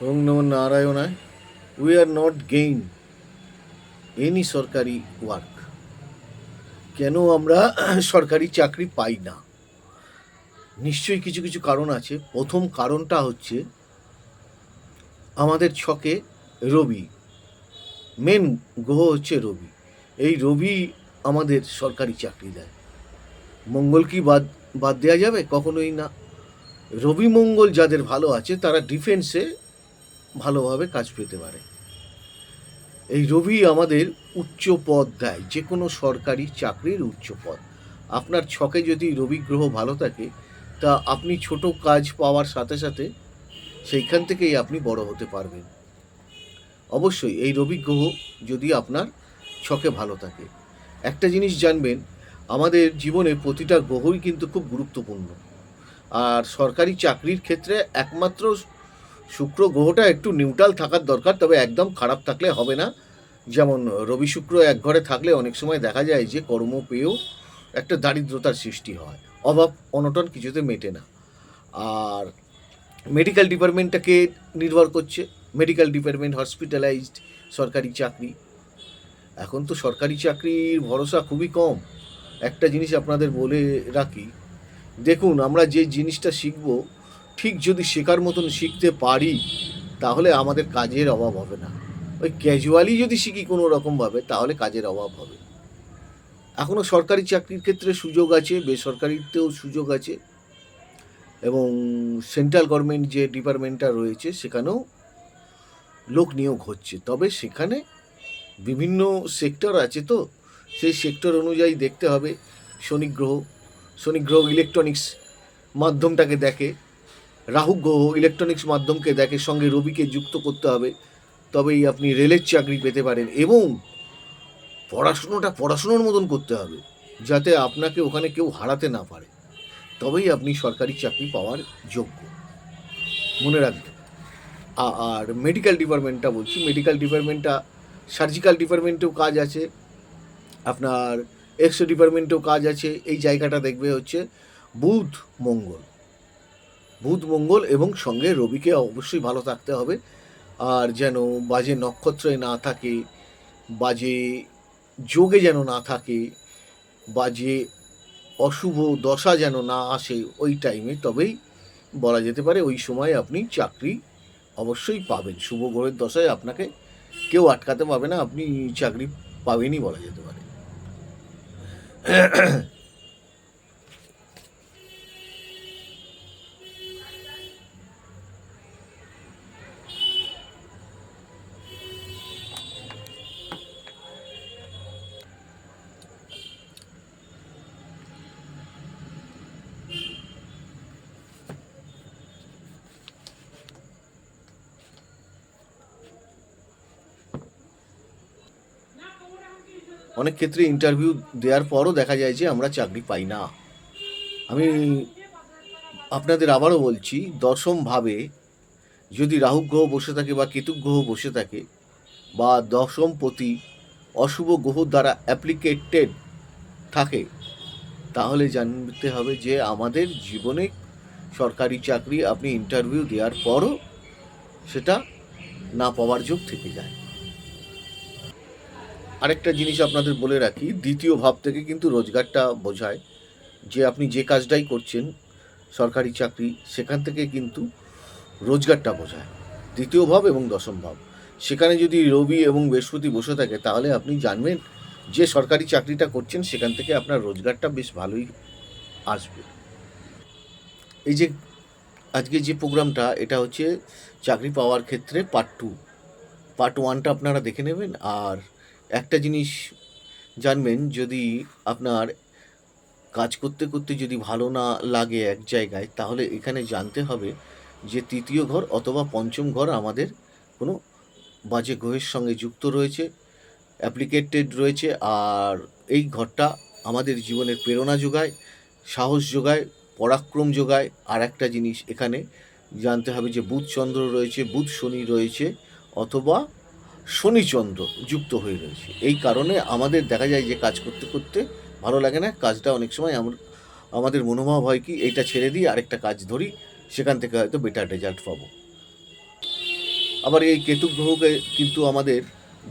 ওং নম নারায়ণায়। We are not gain any সরকারি ওয়ার্ক কেন আমরা সরকারি চাকরি পাই না? নিশ্চয়ই কিছু কিছু কারণ আছে। প্রথম কারণটা হচ্ছে আমাদের ছকে রবি। মেন গ্রহ হচ্ছে রবি। এই রবি আমাদের সরকারি চাকরি দেয়। মঙ্গল কি বাদ বাদ দেওয়া যাবে? কখনোই না। রবি মঙ্গল যাদের ভালো আছে, তারা ডিফেন্সে ভালোভাবে কাজ পেতে পারে। এই রবি আমাদের উচ্চ পদ দেয় যে কোনো সরকারি চাকরির উচ্চ পদ। আপনার ছকে যদি রবি গ্রহ ভালো থাকে, তা আপনি ছোট কাজ পাওয়ার সাথে সাথে সেইখান থেকেই আপনি বড় হতে পারবেন। অবশ্যই এই রবি গ্রহ যদি আপনার ছকে ভালো থাকে। একটা জিনিস জানবেন, আমাদের জীবনে প্রতিটা গ্রহই কিন্তু খুব গুরুত্বপূর্ণ। আর সরকারি চাকরির ক্ষেত্রে একমাত্র শুক্র গ্রহটা একটু নিউট্রাল থাকার দরকার, তবে একদম খারাপ থাকলে হবে না। যেমন রবি শুক্র এক ঘরে থাকলে অনেক সময় দেখা যায় যে কর্ম পেয়েও একটা দারিদ্রতার সৃষ্টি হয়। অভাব, অনটন কিছুতে মেটে না। আর মেডিকেল ডিপার্টমেন্টটাকে নির্ভর করছে। মেডিকেল ডিপার্টমেন্ট হসপিটালাইজড সরকারি চাকরি। এখন তো সরকারি চাকরির ভরসা খুবই কম। একটা জিনিস আপনাদের বলে রাখি, দেখুন আমরা যে জিনিসটা শিখব ঠিক যদি শেখার মতন শিখতে পারি, তাহলে আমাদের কাজের অভাব হবে না। ওই ক্যাজুয়ালি যদি শিখি কোনো রকমভাবে, তাহলে কাজের অভাব হবে। এখনও সরকারি চাকরির ক্ষেত্রে সুযোগ আছে, বেসরকারিতেও সুযোগ আছে এবং সেন্ট্রাল গভর্নমেন্ট যে ডিপার্টমেন্টটা রয়েছে, সেখানেও লোক নিয়োগ হচ্ছে। তবে সেখানে বিভিন্ন সেক্টর আছে তো, সেই সেক্টর অনুযায়ী দেখতে হবে। শনিগ্রহ শনিগ্রহ ইলেকট্রনিক্স মাধ্যমটাকে দেখে। রাহু গ্রহ ইলেকট্রনিক্স মাধ্যমকে দেখে সঙ্গে রবিকে যুক্ত করতে হবে। তবেই আপনি রেলের চাকরি পেতে পারেন এবং পড়াশুনোটা পড়াশুনোর মতন করতে হবে, যাতে আপনাকে ওখানে কেউ হারাতে না পারে। তবেই আপনি সরকারি চাকরি পাওয়ার যোগ্য। মনে রাখবেন। আর মেডিকেল ডিপার্টমেন্টটা বলছি মেডিকেল ডিপার্টমেন্টটা সার্জিক্যাল ডিপার্টমেন্টেও কাজ আছে, আপনার এক্সরে ডিপার্টমেন্টেও কাজ আছে, এই জায়গাটা দেখবে হচ্ছে বুধ, মঙ্গল। বুধ মঙ্গল এবং সঙ্গে রবিকে অবশ্যই ভালো থাকতে হবে। আর যেন বাজে নক্ষত্রে না থাকে, বাজে যোগে যেন না থাকে, বাজে অশুভ দশা যেন না আসে ওই টাইমে তবেই বলা যেতে পারে ওই সময় আপনি চাকরি অবশ্যই পাবেন। শুভ গ্রহের দশায় আপনাকে কেউ আটকাতে পারবে না, আপনি চাকরি পাবেনই বলা যেতে পারে। অনেক ক্ষেত্রে ইন্টারভিউ দেওয়ার পরও দেখা যায় যে আমরা চাকরি পাই না। আমি আপনাদের আবারও বলছি দশমভাবে যদি রাহু গ্রহ বসে থাকে বা কেতু গ্রহ বসে থাকে বা দশম প্রতি অশুভ গ্রহ দ্বারা অ্যাপ্লিকেটেড থাকে, তাহলে জানতে হবে যে আমাদের জীবনে সরকারি চাকরি আপনি ইন্টারভিউ দেওয়ার পরও সেটা না পাওয়ার যোগ থেকে যায়। আরেকটা জিনিস আপনাদের বলে রাখি, দ্বিতীয় ভাব থেকে কিন্তু রোজগারটা বোঝায় যে আপনি যে কাজটাই করছেন, সরকারি চাকরি, সেখান থেকে কিন্তু রোজগারটা বোঝায়। দ্বিতীয় ভাব এবং দশম ভাব। সেখানে যদি রবি এবং বৃহস্পতি বসে থাকে, তাহলে আপনি জানবেন যে সরকারি চাকরিটা করছেন, সেখান থেকে আপনার রোজগারটা বেশ ভালোই আসবে। এই যে আজকে যে প্রোগ্রামটা, এটা হচ্ছে চাকরি পাওয়ার ক্ষেত্রে পার্ট টু পার্ট ওয়ানটা আপনারা দেখে নেবেন, আর একটা জিনিস জানবেন, যদি আপনার কাজ করতে করতে যদি ভালো না লাগে এক জায়গায়, তাহলে এখানে জানতে হবে যে তৃতীয় ঘর অথবা পঞ্চম ঘর আমাদের কোনো বাজে গ্রহের সঙ্গে যুক্ত রয়েছে অ্যাপ্লিকেটেড রয়েছে, আর এই ঘরটা আমাদের জীবনের প্রেরণা যোগায়, সাহস যোগায়, পরাক্রম যোগায়। আর একটা জিনিস এখানে জানতে হবে যে বুধ চন্দ্র রয়েছে, বুধ শনি রয়েছে, অথবা শনিচন্দ্র যুক্ত হয়ে রয়েছে। এই কারণে আমাদের দেখা যায় যে কাজ করতে করতে ভালো লাগে না। কাজটা অনেক সময় আমার আমাদের মনোভাব হয় কি এইটা ছেড়ে দিই আরেকটা কাজ ধরি, সেখান থেকে হয়তো বেটার রেজাল্ট পাবো। আবার এই কেতু গ্রহকে কিন্তু আমাদের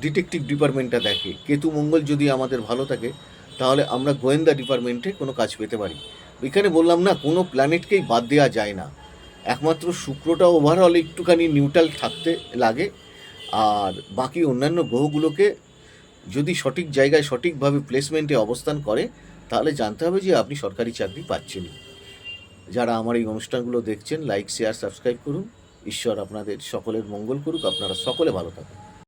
ডিটেকটিভ ডিপার্টমেন্টটা দেখে। কেতু মঙ্গল যদি আমাদের ভালো থাকে, তাহলে আমরা গোয়েন্দা ডিপার্টমেন্টে কোনো কাজ পেতে পারি। এখানে বললাম না, কোনো প্ল্যানেটকেই বাদ দেওয়া যায় না। একমাত্র শুক্রটা ওভারঅল একটুখানি নিউট্রাল থাকতে লাগে। আর বাকি অন্যান্য গ্রহগুলোকে যদি সঠিক জায়গায় সঠিকভাবে প্লেসমেন্টে অবস্থান করে, তাহলে জানতে হবে যে আপনি সরকারি চাকরি পাচ্ছেন। যারা আমার এই অনুষ্ঠানগুলো দেখছেন লাইক শেয়ার সাবস্ক্রাইব করুন। ঈশ্বর আপনাদের সকলের মঙ্গল করুক। আপনারা সকলে ভালো থাকুন।